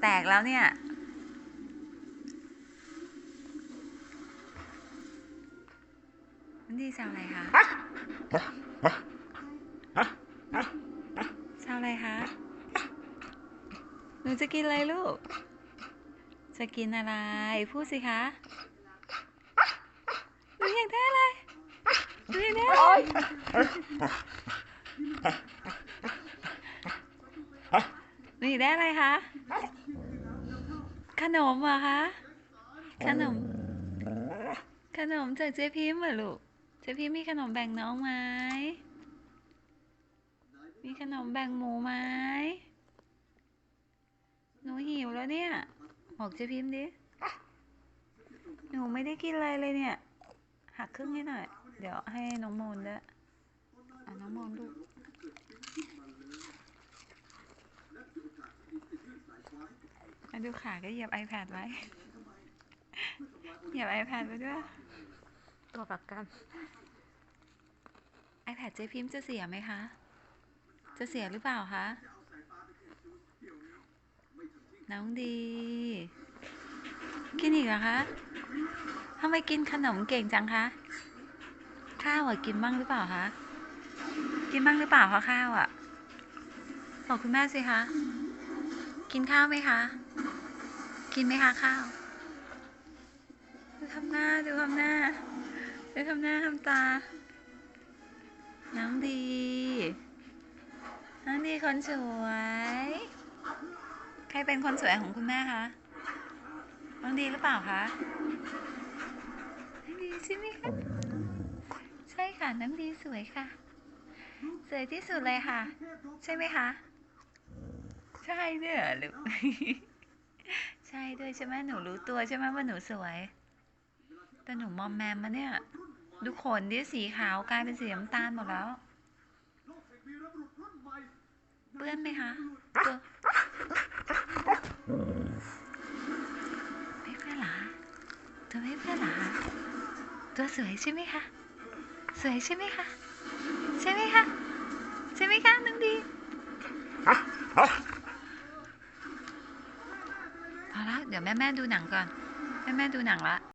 แตกแล้วเนี่ยน้องดีแซวอะไรคะแซวอะไรคะหนูจะกินอะไรลูก จะกินอะไร พูดสิคะหนูอยากได้อะไรหนูอยากได้อะไรหนูอยากได้อะไรคะ ขนมเหรอคะขนม ขนมจากเจ๊พิมพ์เหรอลูกเจ๊พิมพ์มีขนมแบ่งน้องไหมมีขนมแบ่งหมูไหมหนูหิวแล้วเนี่ยบอกเจ๊พิมพ์ดิหนูไม่ได้กินอะไรเลยเนี่ย หักครึ่งให้หน่อย เดี๋ยวให้น้องโมนด้วยอะน้องโมนดู มา ดูขาก็เหยียบ iPad ไว้ เหยียบ iPad ไว้ด้วย ตัวประกัน iPad เจ๊พิมพ์จะเสียไหมคะ จะเสียหรือเปล่าคะ น้องดี กินอีกเหรอคะทำไมกินขนมเก่งจังคะ ข้าวอะกินบ้างหรือเปล่าคะ กินบ้างหรือเปล่าคะข้าวอะ บอกคุณแม่สิคะ กินข้าวไหมคะ กินไหมคะข้าวดูทำหน้าดูทำหน้าดูทำหน้าทำตา น้องดี น้องดีคนสวย ใครเป็นคนสวยของคุณแม่คะ น้องดีหรือเปล่าคะ น้องดีใช่ไหมคะ ใช่ค่ะ น้องดีสวยค่ะ สวยที่สุดเลยค่ะ ใช่ไหมคะ ใช่ด้วยหรอลูก ใช่ด้วยใช่ไหมหนูรู้ตัวใช่ไหมว่าหนูสวย แต่หนูมอมแมมมาเนี่ย ดูขนดิสีขาวกลายเป็นสีน้ำตาลหมดแล้ว เปื้อนไหมคะตัวไม่เปื้อนหรอตัวไม่เปื้อนหรอตัวสวยใช่ไหมคะ สวยใช่ไหมคะ ใช่ไหมคะ ใช่ไหมคะน้องดี พอแล้วเดี๋ยวแม่แม่ดูหนังก่อน แม่แม่ดูหนังละ